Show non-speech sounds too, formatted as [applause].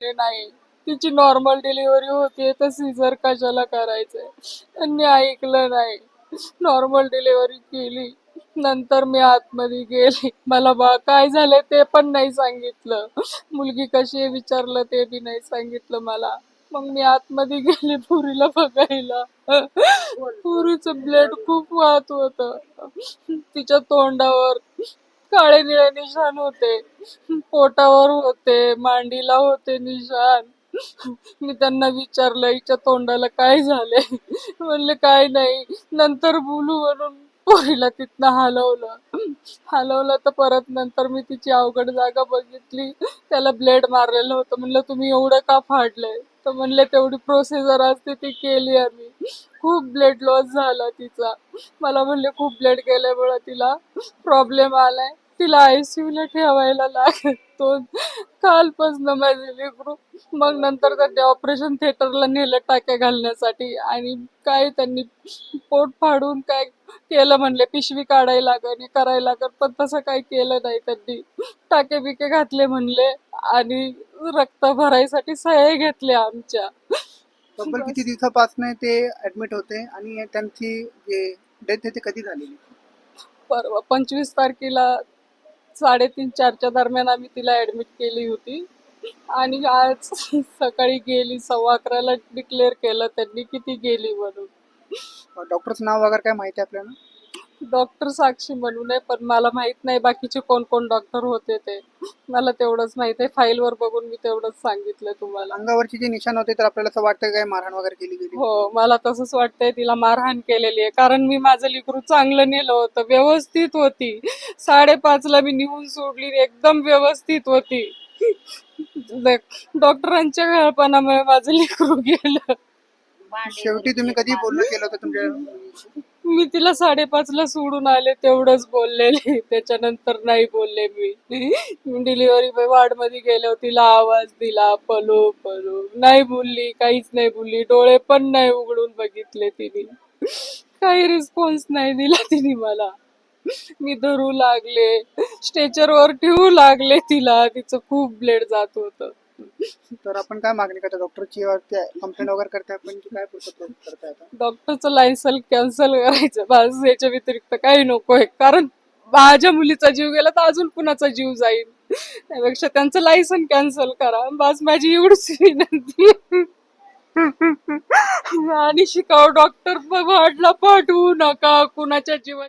ते नाही. तिची नॉर्मल डिलिव्हरी होतीये तर सीझर कशाला करायचंय. त्यांनी ऐकलं नाही. नॉर्मल डिलिव्हरी केली. नंतर मी आतमध्ये गेली. मला बा काय झालं ते पण नाही सांगितलं. मुलगी कशी विचारलं ते बी नाही सांगितलं मला. मग मी आतमध्ये गेली पुरीला बघायला. पुरीचं ब्लड खूप वाहत होत. तिच्या तोंडावर काळे निळे निशाण होते. पोटावर होते मांडीला होते निशाण. मी त्यांना विचारलं हिच्या तोंडाला काय झाले? म्हणले काय नाही. नंतर बोलू म्हणून पोरीला तिथनं हलवलं. हलवलं तर परत नंतर मी तिची अवघड जागा बघितली. त्याला ब्लेड मारलेलं होतं. म्हणलं तुम्ही एवढं का फाडलंय? तर म्हणले तेवढी प्रोसिजर असते ती केली आम्ही. खूप ब्लेड लॉस झाला तिचा. मला म्हणले खूप ब्लेड गेल्यामुळे तिला प्रॉब्लेम आलाय. तिला आयसीयू ला ठेवायला लागेल तो कालपासून माझे लेकरू. मग नंतर त्यांनी ऑपरेशन थिएटरला नेलं टाक्या घालण्यासाठी. आणि काय त्यांनी पोट फाडून काय केलं म्हणले पिशवी काढायला लागल हे करायला लागल पण तसं काही केलं नाही त्यांनी. टाके बिके घातले म्हणले आणि रक्त भरायसाठी सह्या घेतल्या आमच्या. तब्बल किती दिवसापासून ते ऍडमिट होते आणि त्यांची जे डेथ आहे ती कधी झालेली? परवा पंचवीस तारखेला साडेतीन चारच्या दरम्यान आम्ही तिला ऍडमिट केली होती. आणि आज [laughs] सकाळी गेली सव्वा अकराला डिक्लेअर केलं त्यांनी किती गेली म्हणून. डॉक्टरचं नाव वगैरे काय माहिती आहे आपल्याला? डॉक्टर साक्षी म्हणून आहे पण मला माहीत नाही बाकीचे कोण कोण डॉक्टर होते ते. मला तेवढंच माहीत आहे. फाईलवर बघून मी तेवढंच सांगितलं तुम्हाला. अंगावरचे जे निशाण होते तर आपल्याला असं वाटतं काय मारहाण वगैरे केली गेली. हो मला तसंच वाटतंय तिला मारहाण केलेली आहे. कारण मी माझं लिकरू चांगलं नेलं होतं. व्यवस्थित होती. साडेपाचला मी निघून सोडली. एकदम व्यवस्थित होती. डॉक्टरांच्या खेळपणामुळे माझं लिकरू गेलं. शेवटी तुम्ही कधी बोलणं केलं होतं तुमच्या मी तिला साडेपाचला सोडून आले तेवढंच बोललेले. त्याच्यानंतर नाही बोलले मी. डिलिव्हरी वार्डमध्ये गेले तिला आवाज दिला पलो पलो. नाही बोलली काहीच नाही बोलली. डोळे पण नाही उघडून बघितले तिने. काही रिस्पॉन्स नाही दिला तिने मला. मी धरू लागले. स्ट्रेचरवर ठेवू लागले तिला. तिचं खूप ब्लेड जात होतं. तर आपण काय मागणी करतो? डॉक्टरची कंप्लेंट वगैरे करताय पण की काय पुढचं करताय आता? डॉक्टरचं लायसन कॅन्सल करायचं. बस याच्या व्यतिरिक्त काही नको आहे. कारण माझ्या मुलीचा जीव गेला तर अजून कुणाचा जीव जाईल? त्यापेक्षा त्यांचं लायसन कॅन्सल करा. बस माझी एवढीच विनंती आणि शिकाव डॉक्टर वाढला पाठवू नका. कुणाच्या जीवा